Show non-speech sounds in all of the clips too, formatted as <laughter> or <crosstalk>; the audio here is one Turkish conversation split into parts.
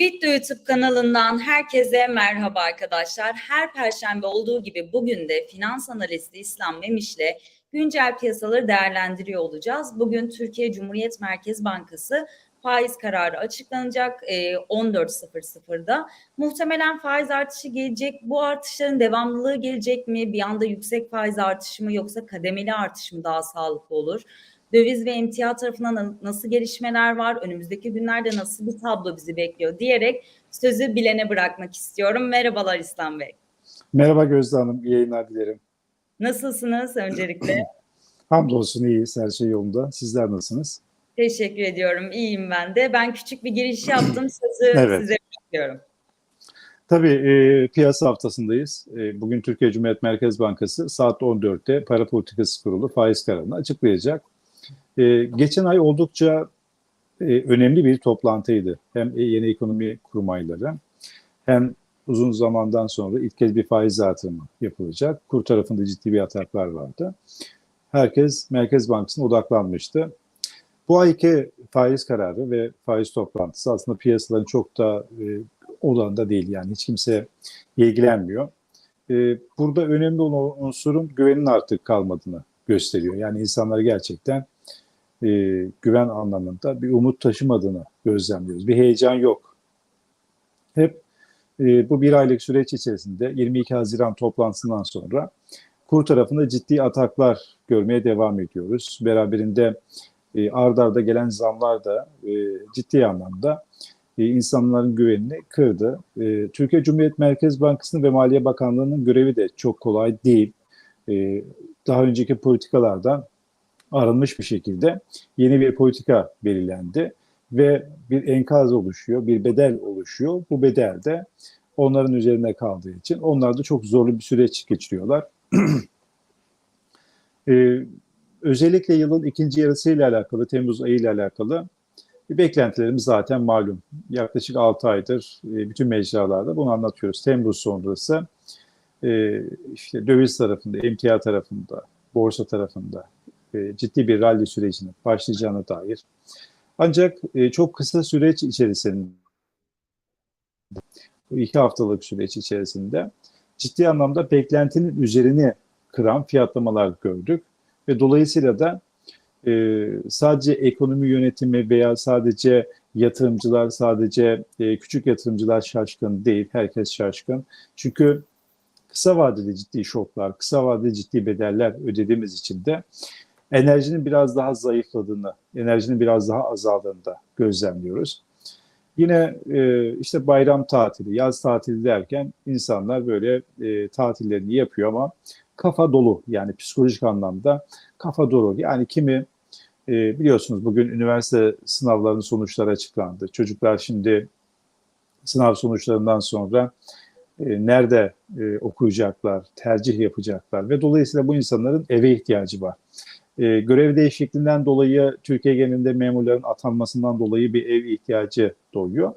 YouTube kanalından herkese merhaba arkadaşlar. Her perşembe olduğu gibi bugün de finans analisti İslam Memiş'le güncel piyasaları değerlendiriyor olacağız. Bugün Türkiye Cumhuriyet Merkez Bankası faiz kararı açıklanacak e, 14.00'da. Muhtemelen faiz artışı gelecek. Bu artışların devamlılığı gelecek mi? Bir anda yüksek faiz artışı mı yoksa kademeli artış mı daha sağlıklı olur? Döviz ve emtia tarafından nasıl gelişmeler var? Önümüzdeki günlerde nasıl bir tablo bizi bekliyor diyerek sözü bilene bırakmak istiyorum. Merhabalar İslam Bey. Merhaba Gözde Hanım, iyi yayınlar dilerim. Nasılsınız öncelikle? <clears throat> Hamdolsun iyiyiz, her şey yolunda. Sizler nasılsınız? Teşekkür ediyorum, iyiyim ben de. Ben küçük bir giriş yaptım, sözü <clears throat> Evet. size bırakıyorum. Tabii e, piyasa haftasındayız. E, bugün Türkiye Cumhuriyet Merkez Bankası saat 14'te para politikası kurulu faiz kararını açıklayacak. E, geçen ay oldukça e, önemli bir toplantıydı. Hem yeni ekonomi kurmayları hem uzun zamandan sonra ilk kez bir faiz artırımı yapılacak. Kur tarafında ciddi bir ataklar vardı. Herkes Merkez Bankası'na odaklanmıştı. Bu ayki faiz kararı ve faiz toplantısı aslında piyasaların çok da e, odağında değil. Yani hiç kimse ilgilenmiyor. E, burada önemli olan unsurun güvenin artık kalmadığını gösteriyor. Yani insanlar gerçekten e, güven anlamında bir umut taşımadığını gözlemliyoruz. Bir heyecan yok. Hep e, bu bir aylık süreç içerisinde 22 Haziran toplantısından sonra kur tarafında ciddi ataklar görmeye devam ediyoruz. Beraberinde e, ard arda gelen zamlar da e, ciddi anlamda e, insanların güvenini kırdı. E, Türkiye Cumhuriyet Merkez Bankası'nın ve Maliye Bakanlığı'nın görevi de çok kolay değil. E, daha önceki politikalardan arınmış bir şekilde yeni bir politika belirlendi ve bir enkaz oluşuyor, bir bedel oluşuyor. Bu bedel de onların üzerine kaldığı için onlar da çok zorlu bir süreç geçiriyorlar. <clears throat> Ee, özellikle yılın ikinci yarısıyla alakalı, Temmuz ayıyla alakalı beklentilerimiz zaten malum. Yaklaşık 6 aydır e, bütün mecralarda bunu anlatıyoruz. Temmuz sonrası e, işte döviz tarafında, emtia tarafında, borsa tarafında e, ciddi bir rally sürecinin başlayacağına dair. Ancak e, çok kısa süreç içerisinde, bu iki haftalık süreç içerisinde ciddi anlamda beklentinin üzerini kıran fiyatlamalar gördük. Ve dolayısıyla da e, sadece ekonomi yönetimi veya sadece yatırımcılar, sadece küçük yatırımcılar şaşkın değil, herkes şaşkın. Çünkü kısa vadeli ciddi şoklar, kısa vadeli ciddi bedeller ödediğimiz için de enerjinin biraz daha zayıfladığını, enerjinin biraz daha azaldığını da gözlemliyoruz. Yine e, işte bayram tatili, yaz tatili derken insanlar böyle e, tatillerini yapıyor ama kafa dolu yani psikolojik anlamda kafa dolu. Yani kimi e, biliyorsunuz bugün üniversite sınavlarının sonuçları açıklandı. Çocuklar şimdi sınav sonuçlarından sonra e, nerede e, okuyacaklar, tercih yapacaklar ve dolayısıyla bu insanların eve ihtiyacı var. E, görev değişikliğinden dolayı Türkiye genelinde memurların atanmasından dolayı bir ev ihtiyacı doğuyor.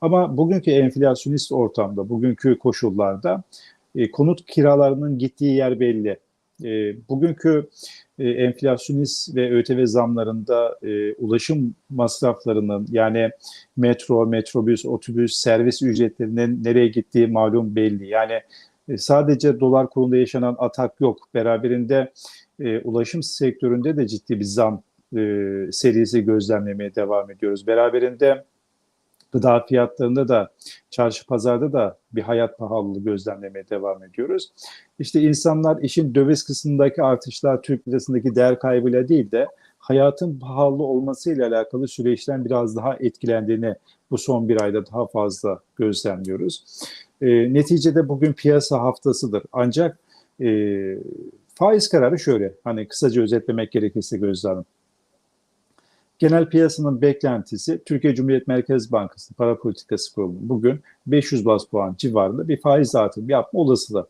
Ama bugünkü enflasyonist ortamda, bugünkü koşullarda e, konut kiralarının gittiği yer belli. E, bugünkü e, enflasyonist ve ÖTV zamlarında e, ulaşım masraflarının yani metro, metrobüs, otobüs, servis ücretlerinin nereye gittiği malum belli. Yani e, sadece dolar kurunda yaşanan atak yok. Beraberinde e, ulaşım sektöründe de ciddi bir zam e, serisi gözlemlemeye devam ediyoruz. Beraberinde gıda fiyatlarında da çarşı pazarda da bir hayat pahalılığı gözlemlemeye devam ediyoruz. İşte insanlar işin döviz kısmındaki artışlar Türk lirasındaki değer kaybıyla değil de hayatın pahalı olmasıyla alakalı süreçten biraz daha etkilendiğini bu son bir ayda daha fazla gözlemliyoruz. E, neticede bugün piyasa haftasıdır. Ancak e, faiz kararı şöyle, hani kısaca özetlemek gerekirse Gözde Hanım. Genel piyasanın beklentisi Türkiye Cumhuriyet Merkez Bankası Para Politikası Kurulu'nun bugün 500 bas puan civarında bir faiz artırımı yapma olasılığı.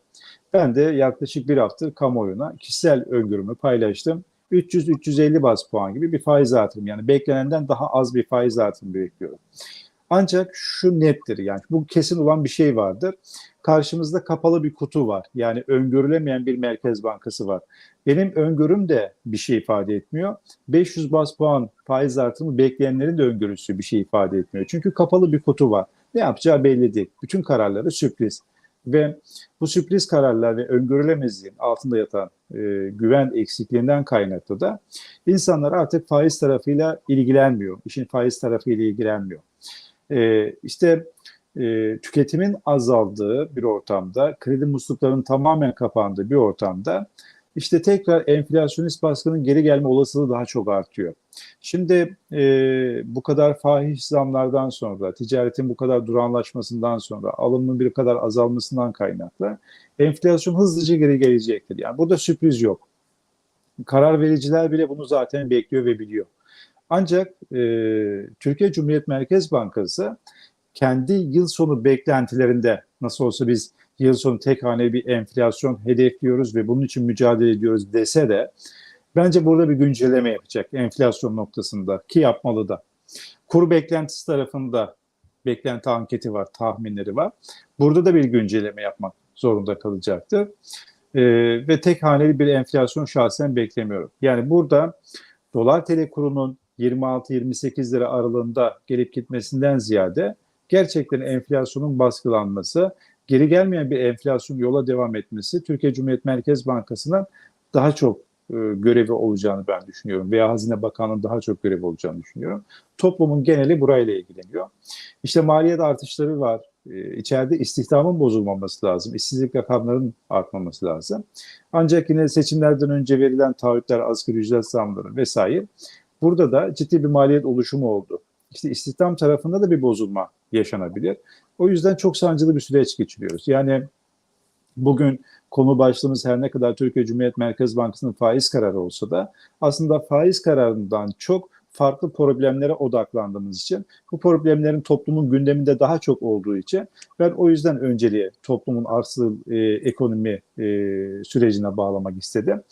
Ben de yaklaşık bir hafta kamuoyuna kişisel öngörümü paylaştım. 300-350 bas puan gibi bir faiz artırımı yani beklenenden daha az bir faiz artırımı bekliyorum. Ancak şu nettir yani bu kesin olan bir şey vardır. Karşımızda kapalı bir kutu var. Yani öngörülemeyen bir merkez bankası var. Benim öngörüm de bir şey ifade etmiyor. 500 bas puan faiz artımı bekleyenlerin de öngörüsü bir şey ifade etmiyor. Çünkü kapalı bir kutu var. Ne yapacağı belli değil. Bütün kararları sürpriz. Ve bu sürpriz kararlar ve öngörülemezliğin altında yatan e, güven eksikliğinden kaynaklı da insanlar artık faiz tarafıyla ilgilenmiyor. İşin faiz tarafıyla ilgilenmiyor. E, işte tüketimin azaldığı bir ortamda, kredi musluklarının tamamen kapandığı bir ortamda işte tekrar enflasyonist baskının geri gelme olasılığı daha çok artıyor. Şimdi e, bu kadar fahiş zamlardan sonra, ticaretin bu kadar duranlaşmasından sonra, alımın bir kadar azalmasından kaynaklı enflasyon hızlıca geri gelecektir. Yani burada sürpriz yok. Karar vericiler bile bunu zaten bekliyor ve biliyor. Ancak e, Türkiye Cumhuriyet Merkez Bankası kendi yıl sonu beklentilerinde nasıl olsa biz yıl sonu tek hane bir enflasyon hedefliyoruz ve bunun için mücadele ediyoruz dese de bence burada bir güncelleme yapacak enflasyon noktasında ki yapmalı da. Kur beklentisi tarafında beklenti anketi var, tahminleri var. Burada da bir güncelleme yapmak zorunda kalacaktır. Ee, ve tek haneli bir enflasyon şahsen beklemiyorum. Yani burada dolar tl kurunun 26-28 lira aralığında gelip gitmesinden ziyade gerçekten enflasyonun baskılanması, geri gelmeyen bir enflasyon yola devam etmesi Türkiye Cumhuriyet Merkez Bankası'na daha çok e, görevi olacağını ben düşünüyorum veya Hazine Bakanlığı'nın daha çok görevi olacağını düşünüyorum. Toplumun geneli burayla ilgileniyor. İşte maliyet artışları var. E, içeride istihdamın bozulmaması lazım. İşsizlik rakamlarının artmaması lazım. Ancak yine seçimlerden önce verilen taahhütler, asgari ücret zamları vesaire burada da ciddi bir maliyet oluşumu oldu. İşte istihdam tarafında da bir bozulma yaşanabilir. O yüzden çok sancılı bir süreç geçiriyoruz. Yani bugün konu başlığımız her ne kadar Türkiye Cumhuriyet Merkez Bankası'nın faiz kararı olsa da aslında faiz kararından çok farklı problemlere odaklandığımız için bu problemlerin toplumun gündeminde daha çok olduğu için ben o yüzden önceliğe toplumun arsıl e, ekonomi e, sürecine bağlamak istedim.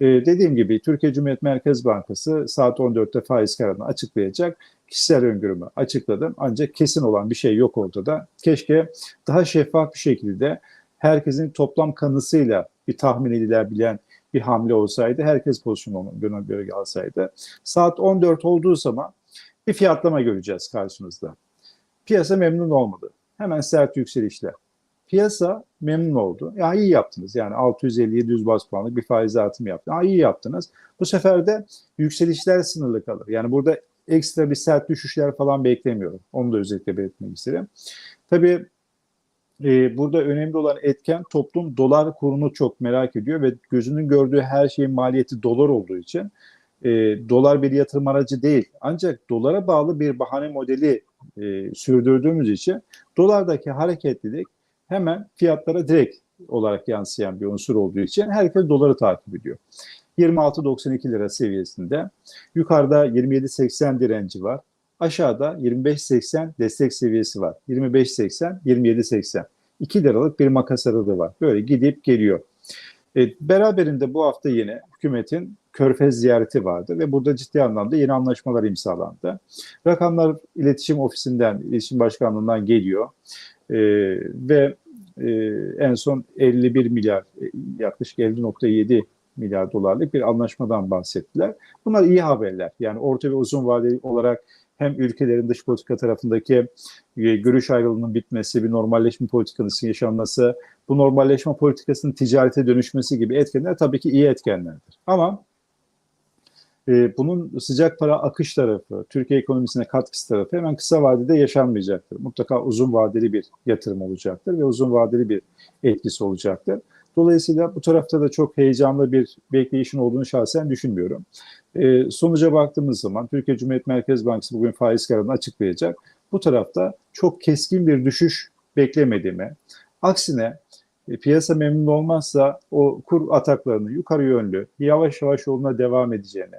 E, dediğim gibi Türkiye Cumhuriyet Merkez Bankası saat 14'te faiz kararını açıklayacak. Kişisel öngörümü açıkladım ancak kesin olan bir şey yok ortada. Keşke daha şeffaf bir şekilde herkesin toplam kanısıyla bir tahmin edilebilen bir hamle olsaydı, herkes pozisyonunu göre göre alsaydı. Saat 14 olduğu zaman bir fiyatlama göreceğiz karşımızda. Piyasa memnun olmadı. Hemen sert yükselişler. Piyasa memnun oldu. Ya iyi yaptınız. Yani 650-700 bas puanlık bir faiz artımı yaptınız. Ya iyi yaptınız. Bu sefer de yükselişler sınırlı kalır. Yani burada ekstra bir sert düşüşler falan beklemiyorum. Onu da özellikle belirtmek isterim. Tabii e, burada önemli olan etken toplum dolar kurunu çok merak ediyor ve gözünün gördüğü her şeyin maliyeti dolar olduğu için e, dolar bir yatırım aracı değil. Ancak dolara bağlı bir bahane modeli e, sürdürdüğümüz için dolardaki hareketlilik hemen fiyatlara direkt olarak yansıyan bir unsur olduğu için herkes doları takip ediyor. 26.92 lira seviyesinde. Yukarıda 27.80 direnci var. Aşağıda 25.80 destek seviyesi var. 25.80, 27.80. 2 liralık bir makas aralığı var. Böyle gidip geliyor. E, beraberinde bu hafta yine hükümetin Körfez ziyareti vardı ve burada ciddi anlamda yeni anlaşmalar imzalandı. Rakamlar iletişim ofisinden, iletişim başkanlığından geliyor. E, ve e, en son 51 milyar, e, yaklaşık 50.7 milyar dolarlık bir anlaşmadan bahsettiler. Bunlar iyi haberler. Yani orta ve uzun vadeli olarak hem ülkelerin dış politika tarafındaki e, görüş ayrılığının bitmesi, bir normalleşme politikasının yaşanması, bu normalleşme politikasının ticarete dönüşmesi gibi etkenler tabii ki iyi etkenlerdir. Ama e, bunun sıcak para akış tarafı, Türkiye ekonomisine katkısı tarafı hemen kısa vadede yaşanmayacaktır. Mutlaka uzun vadeli bir yatırım olacaktır ve uzun vadeli bir etkisi olacaktır. Dolayısıyla bu tarafta da çok heyecanlı bir bekleyişin olduğunu şahsen düşünmüyorum. E, sonuca baktığımız zaman Türkiye Cumhuriyet Merkez Bankası bugün faiz kararını açıklayacak. Bu tarafta çok keskin bir düşüş beklemediğimi, aksine piyasa memnun olmazsa o kur ataklarını yukarı yönlü yavaş yavaş yoluna devam edeceğini,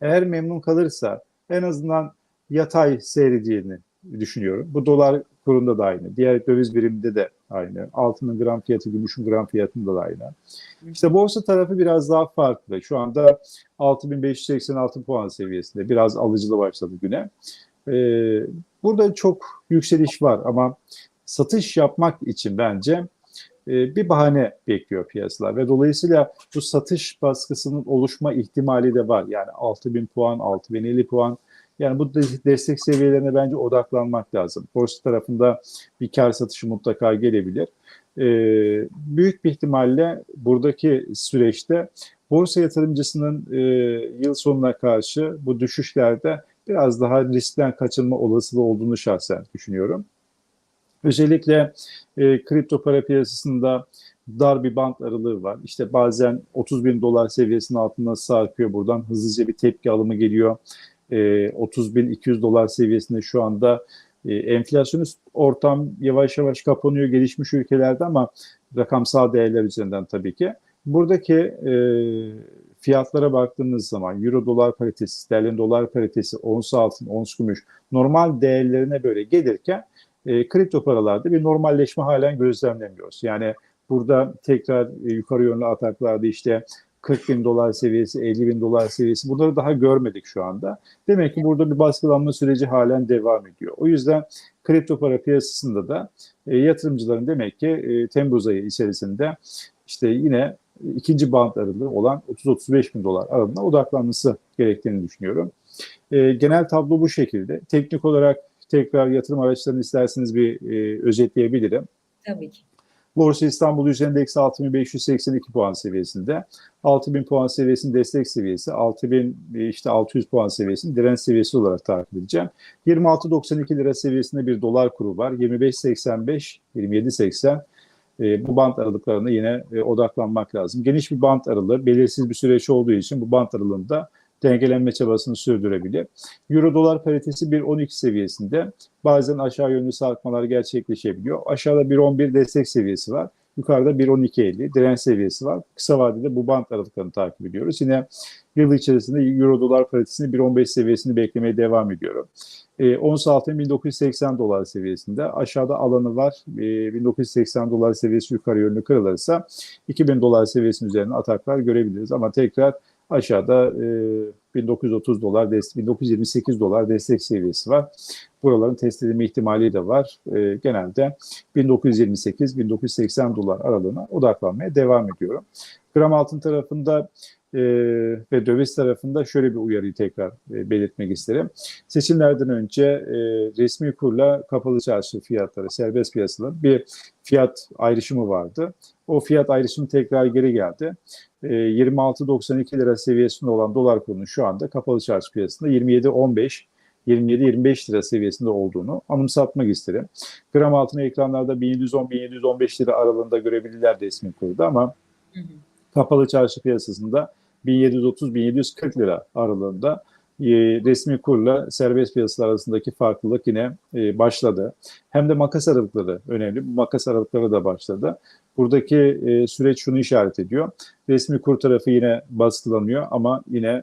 eğer memnun kalırsa en azından yatay seyredeceğini düşünüyorum. Bu dolar kurunda da aynı. Diğer döviz biriminde de aynı. Altının gram fiyatı, gümüşün gram fiyatında da aynı. İşte borsa tarafı biraz daha farklı. Şu anda 6586 puan seviyesinde. Biraz alıcılı başladı güne. Ee, burada çok yükseliş var ama satış yapmak için bence e, bir bahane bekliyor piyasalar ve dolayısıyla bu satış baskısının oluşma ihtimali de var. Yani 6000 puan, 6050 puan Yani bu de- destek seviyelerine bence odaklanmak lazım. Borsa tarafında bir kar satışı mutlaka gelebilir. E, büyük bir ihtimalle buradaki süreçte borsa yatırımcısının e, yıl sonuna karşı bu düşüşlerde biraz daha riskten kaçınma olasılığı olduğunu şahsen düşünüyorum. Özellikle e, kripto para piyasasında dar bir bant aralığı var. İşte bazen 30 bin dolar seviyesinin altına sarkıyor. Buradan hızlıca bir tepki alımı geliyor. E, 30 bin 200 dolar seviyesinde şu anda e, enflasyonist ortam yavaş yavaş kapanıyor gelişmiş ülkelerde ama rakamsal değerler üzerinden tabii ki. Buradaki e, fiyatlara baktığınız zaman euro dolar paritesi, sterlin dolar paritesi, ons altın, ons gümüş normal değerlerine böyle gelirken e, kripto paralarda bir normalleşme halen gözlemlemiyoruz. Yani burada tekrar e, yukarı yönlü ataklarda işte 40 bin dolar seviyesi, 50 bin dolar seviyesi bunları daha görmedik şu anda. Demek ki burada bir baskılanma süreci halen devam ediyor. O yüzden kripto para piyasasında da e, yatırımcıların demek ki e, Temmuz ayı içerisinde işte yine ikinci band aralığı olan 30-35 bin dolar aralığına odaklanması gerektiğini düşünüyorum. E, genel tablo bu şekilde. Teknik olarak tekrar yatırım araçlarını isterseniz bir e, özetleyebilirim. Tabii ki. Borsa İstanbul Yüz Endeksi 6582 puan seviyesinde. 6000 puan seviyesinin destek seviyesi, 6000 e, işte 600 puan seviyesinin direnç seviyesi olarak takip edeceğim. 26.92 lira seviyesinde bir dolar kuru var. 25.85, 27.80 e, bu bant aralıklarına yine e, odaklanmak lazım. Geniş bir bant aralığı, belirsiz bir süreç olduğu için bu bant aralığında dengelenme çabasını sürdürebilir. Euro dolar paritesi 1.12 seviyesinde bazen aşağı yönlü sarkmalar gerçekleşebiliyor. Aşağıda 1.11 destek seviyesi var. Yukarıda 1.12.50 direnç seviyesi var. Kısa vadede bu bant aralıklarını takip ediyoruz. Yine yıl içerisinde Euro dolar paritesini 1.15 seviyesini beklemeye devam ediyorum. E, ons altın 1980 dolar seviyesinde. Aşağıda alanı var. E, 1980 dolar seviyesi yukarı yönlü kırılırsa 2000 dolar seviyesinin üzerine ataklar görebiliriz. Ama tekrar aşağıda e, 1930 dolar, 1928 dolar destek seviyesi var. Buraların test edilme ihtimali de var. E, genelde 1928-1980 dolar aralığına odaklanmaya devam ediyorum. Gram altın tarafında e, ve döviz tarafında şöyle bir uyarıyı tekrar e, belirtmek isterim. Seçimlerden önce e, resmi kurla kapalı çarşı fiyatları, serbest piyasaların bir fiyat ayrışımı vardı. O fiyat ayrışımı tekrar geri geldi. E, 26.92 lira seviyesinde olan dolar kurunun şu anda kapalı çarşı piyasasında 27.15 27-25 lira seviyesinde olduğunu anımsatmak isterim. Gram altını ekranlarda 1710-1715 lira aralığında görebilirler resmi kurda ama Hı hı. kapalı çarşı piyasasında 1730-1740 lira aralığında e, resmi kurla serbest piyasalar arasındaki farklılık yine e, başladı. Hem de makas aralıkları önemli. Bu makas aralıkları da başladı. Buradaki e, süreç şunu işaret ediyor. Resmi kur tarafı yine baskılanıyor ama yine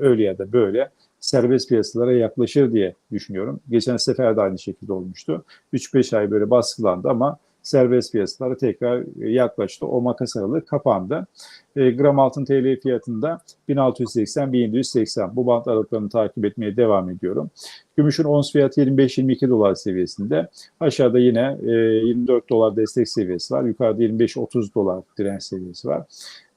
öyle ya da böyle serbest piyasalara yaklaşır diye düşünüyorum. Geçen sefer de aynı şekilde olmuştu. 3-5 ay böyle baskılandı ama serbest piyasalara tekrar e, yaklaştı. O makas aralığı kapandı. E, gram altın TL fiyatında 1680-1780 bu bant aralıklarını takip etmeye devam ediyorum. Gümüşün ons fiyatı 25-22 dolar seviyesinde. Aşağıda yine e, 24 dolar destek seviyesi var. Yukarıda 25-30 dolar direnç seviyesi var.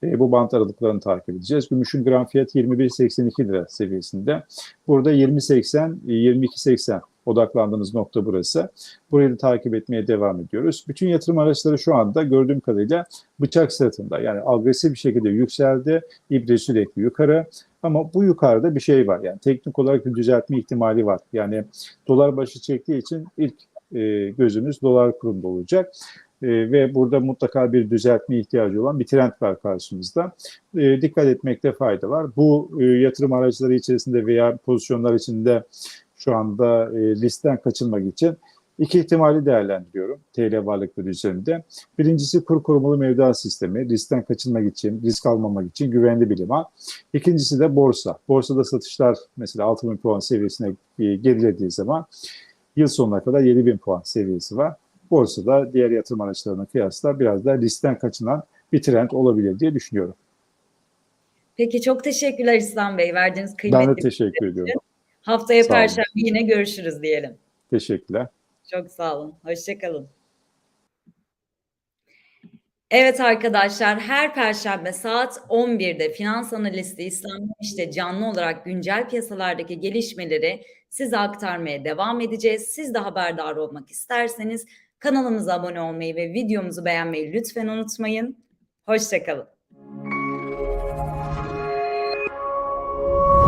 E, bu bant aralıklarını takip edeceğiz. Gümüşün gram fiyatı 21.82 lira seviyesinde. Burada 20.80, 22.80 odaklandığımız nokta burası. Burayı da takip etmeye devam ediyoruz. Bütün yatırım araçları şu anda gördüğüm kadarıyla bıçak sırtında. Yani agresif bir şekilde yükseldi. İbre sürekli yukarı. Ama bu yukarıda bir şey var. Yani teknik olarak bir düzeltme ihtimali var. Yani dolar başı çektiği için ilk e, gözümüz dolar kurunda olacak. E, ve burada mutlaka bir düzeltme ihtiyacı olan bir trend var karşımızda. E, dikkat etmekte fayda var. Bu yatırım araçları içerisinde veya pozisyonlar içinde şu anda e, listten kaçınmak için iki ihtimali değerlendiriyorum TL varlıkları üzerinde. Birincisi kur korumalı mevduat sistemi. Riskken kaçınmak için, risk almamak için güvenli bir liman. İkincisi de borsa. Borsada satışlar mesela 6000 puan seviyesine e, gerilediği zaman yıl sonuna kadar 7000 puan seviyesi var. Borsada diğer yatırım araçlarına kıyasla biraz daha riskten kaçınan bir trend olabilir diye düşünüyorum. Peki çok teşekkürler İslam Bey. Verdiğiniz kıymetli Ben de teşekkür ediyorum. Haftaya Sağ olun. Perşembe yine görüşürüz diyelim. Teşekkürler. Çok sağ olun. Hoşçakalın. Evet arkadaşlar her perşembe saat 11'de finans analisti İslam işte canlı olarak güncel piyasalardaki gelişmeleri size aktarmaya devam edeceğiz. Siz de haberdar olmak isterseniz kanalımıza abone olmayı ve videomuzu beğenmeyi lütfen unutmayın. Hoşçakalın.